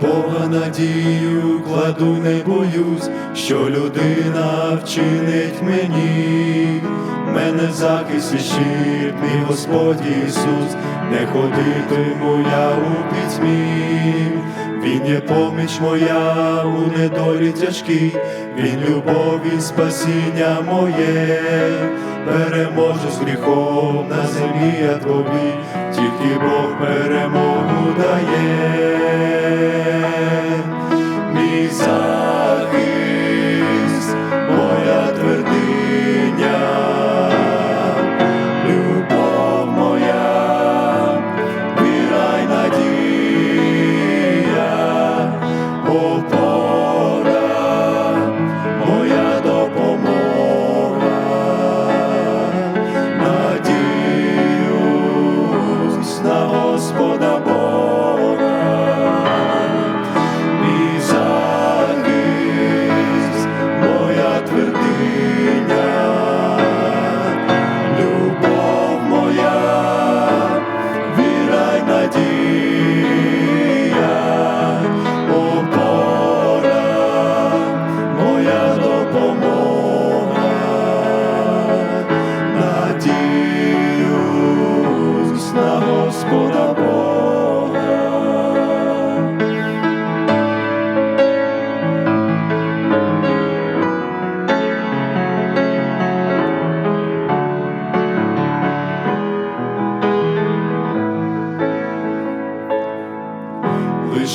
Бога надію кладу, не боюсь, що людина вчинить мені, мене захист і щит, мій Господь Ісус, не ходитиму я у пітьмі, Він є поміч моя у недолі тяжкій, Він любов і спасіння моє, переможу з гріхом на землі я тобі, тільки Бог перемогу дає,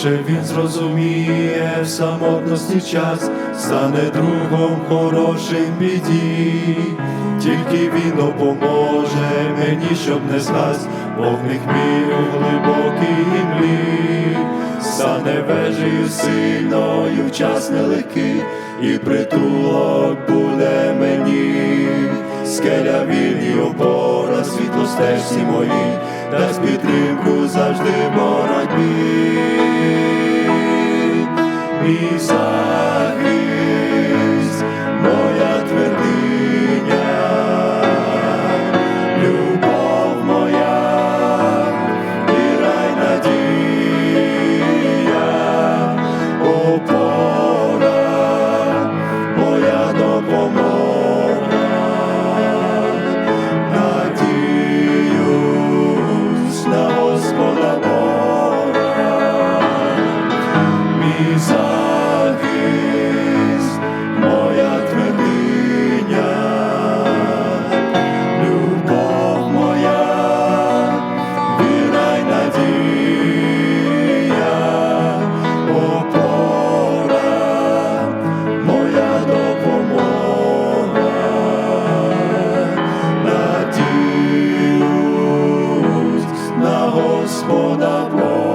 Лише він зрозуміє в самотності час, стане другом хорошим біді, тільки він допоможе мені, щоб не згас, вогник мій у глибокій імлі, стане вежею сильною час нелегкий, і притулок буде мені, скеля вільні опора, світло стежці мої, дасть підтримку завжди боротьбі. Мій Господа Бога.